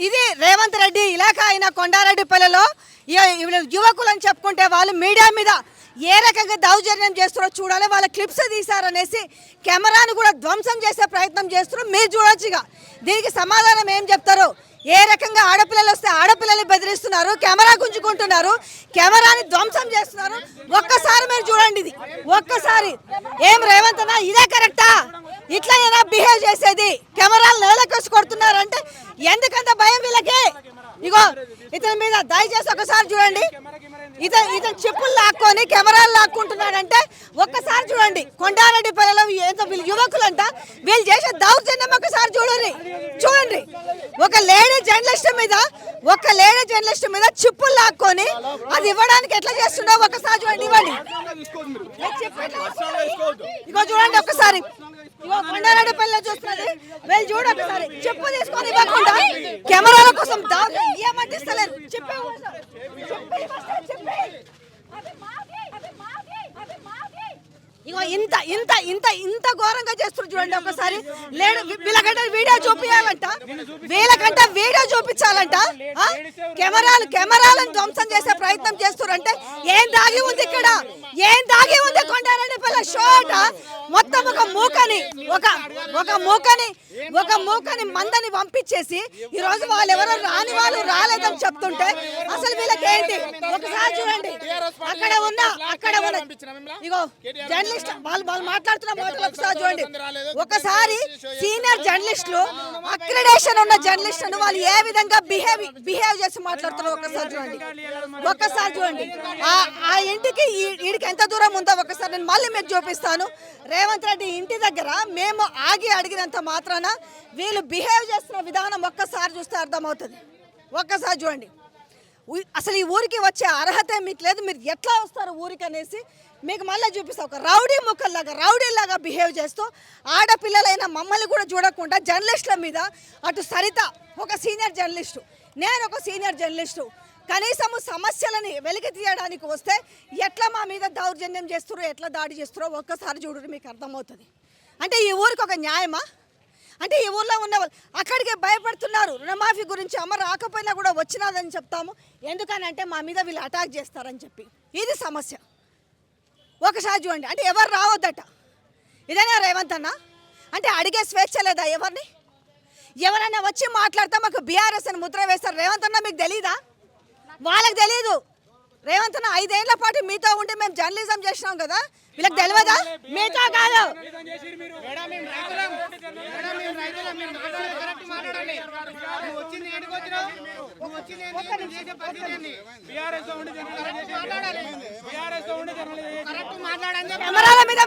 ఇది విశాఖ అయిన కొండారెడ్డిపల్లిలో ఈ- ఈ యువకులని చెప్పుకుంటే వాళ్ళు మీడియా మీద ఏ రకంగా దౌర్జన్యం చేస్తారో చూడాలి వాళ్ళ క్లిప్స్ తీశారనేసి కెమెరాను కూడా ధ్వంసం చేసే ప్రయత్నం చేస్తారు మీరు చూడొచ్చుగా దీనికి సమాధానం ఏం చెప్తారు? ఏ రకంగా ఆడపిల్లలు వస్తే ఆడపిల్లలు బెదిరిస్తున్నారు కెమెరా గుంజుకుంటున్నారు కెమెరాని ధ్వంసం చేస్తున్నారు. ఒక్కసారి మీరు చూడండి ఇది. ఒక్కసారి. ఏం రేవంత్ అన్న? ఇదే కరెక్టా? ఇట్లనేనా బిహేవ్ చేసేది. కెమెరాలు నేలకేసి కొడుతున్నారంటే ఎందుకంత భయం వీళ్ళకి? ఇగో ఇతని మీద దయచేసి ఒకసారి చూడండి. ఇతను ఇతను చెప్పులు లాక్కొని కెమెరాలు లాక్కుంటున్నాడంటే ఒక్కసారి చూడండి. కొండారెడ్డి పిల్లలు ఏంటో వీళ్ళు యువకులంట వీళ్ళు చేసే దౌర్జన్యం ఒకసారి చూడండి. చూడండి. ఒక లేడీ జర్నలిస్ట్ మీద ఒక లేడీ జర్నలిస్ట్ మీద చిప్పులు లాక్కొని అది ఇవ్వడానికి ఎట్లా చేస్తుండో ఒకసారి చూడండి ఇవ్వండి. ఇగో చూడండి ఒకసారి ఇగో చూస్తున్నది. వీళ్ళు ఒకసారి. చెప్పు తీసుకొని ఇవ్వకుండా. కెమెరాల కోసం దాకా ఏమంటే ఇస్తలేరు చెప్పే ఇగో ఇంత ఇంత ఇంత ఇంత ఘోరంగా చేస్తున్నారు చూడండి ఒకసారి. లేడు వీళ్ళకంటే వీడియో చూపించాలంట. వీళ్ళకంట వీడియో చూపించాలంట. కెమెరాలు కెమెరాలను ధ్వంసం చేసే ప్రయత్నం చేస్తున్నారంటే ఏం దాగి ఉంది ఇక్కడ? చోట మొత్తం ఒక మూకని ఒక ఒక మూకని ఒక మూకని మందని పంపించేసి ఈ రోజు వాళ్ళు ఎవరో రాని వాళ్ళు రాలేదని చెప్తుంటే అసలు వీళ్ళకి ఏంటి ఒకసారి చూడండి. అక్కడ అక్కడ ఉన్న ఇగో జర్నలిస్ట్ వాళ్ళు వాళ్ళు మాట్లాడుతున్న మాటలు ఒకసారి చూడండి. ఒకసారి సీనియర్ జర్నలిస్టులు అక్రిడేషన్ ఉన్న జర్నలిస్టులను వాళ్ళు ఏ విధంగా బిహేవ్ బిహేవ్ చేసి మాట్లాడుతున్నారో ఒకసారి చూడండి. ఒక్కసారి చూడండి. ఆ ఆ ఇంటికి వీడికి ఎంత దూరం ఉందో ఒకసారి నేను మళ్ళీ మీకు చూపిస్తాను. రేవంత్ రెడ్డి ఇంటి దగ్గర మేము ఆగి అడిగినంత మాత్రాన వీళ్ళు బిహేవ్ చేస్తున్న విధానం ఒక్కసారి చూస్తే అర్థమవుతుంది. ఒక్కసారి చూడండి. అసలు ఈ ఊరికి వచ్చే అర్హత మీకు లేదు. మీరు ఎట్లా వస్తారు ఊరికి అనేసి మీకు మళ్ళీ చూపిస్తా. ఒక రౌడీ ముక్కల్లాగా రౌడీలాగా బిహేవ్ చేస్తూ ఆడపిల్లలైన మమ్మల్ని కూడా చూడకుండా జర్నలిస్టుల మీద అటు సరిత ఒక సీనియర్ జర్నలిస్టు నేను ఒక సీనియర్ జర్నలిస్టు కనీసము సమస్యలని వెలికి తీయడానికి వస్తే ఎట్లా మా మీద దౌర్జన్యం చేస్తారో ఎట్లా దాడి చేస్తారో ఒక్కసారి చూడరు మీకు అర్థమవుతుంది. అంటే ఈ ఊరికి ఒక న్యాయమా? అంటే ఈ ఊర్లో ఉన్న అక్కడికే భయపడుతున్నారు. రుణమాఫీ గురించి అమ్మ రాకపోయినా కూడా వచ్చినాదని చెప్తాము. ఎందుకనంటే మా మీద వీళ్ళు అటాక్ చేస్తారని చెప్పి. ఇది సమస్య. ఒకసారి చూడండి. అంటే ఎవరు రావద్దట? ఇదేనా రేవంత్ అన్న? అంటే అడిగే స్వేచ్ఛ లేదా ఎవరిని? ఎవరైనా వచ్చి మాట్లాడితే మాకు బీఆర్ఎస్ అని ముద్ర వేస్తారు. రేవంత్ అన్న మీకు తెలీదా? వాళ్ళకి తెలీదు. రేవంత్ అన్న ఐదేళ్ళ పాటు మీతో ఉండి మేము జర్నలిజం చేసినాం కదా? వీళ్ళకి తెలియదా మీతో కాదు. వచ్చింది ఏంటికి వచ్చినావు? నువ్వు వచ్చింది ఏంటి? నువ్వు చేసే పరిస్థితి ఏంటి? బీఆర్ఎస్ ఉండి ఉండి కరెక్ట్ మీద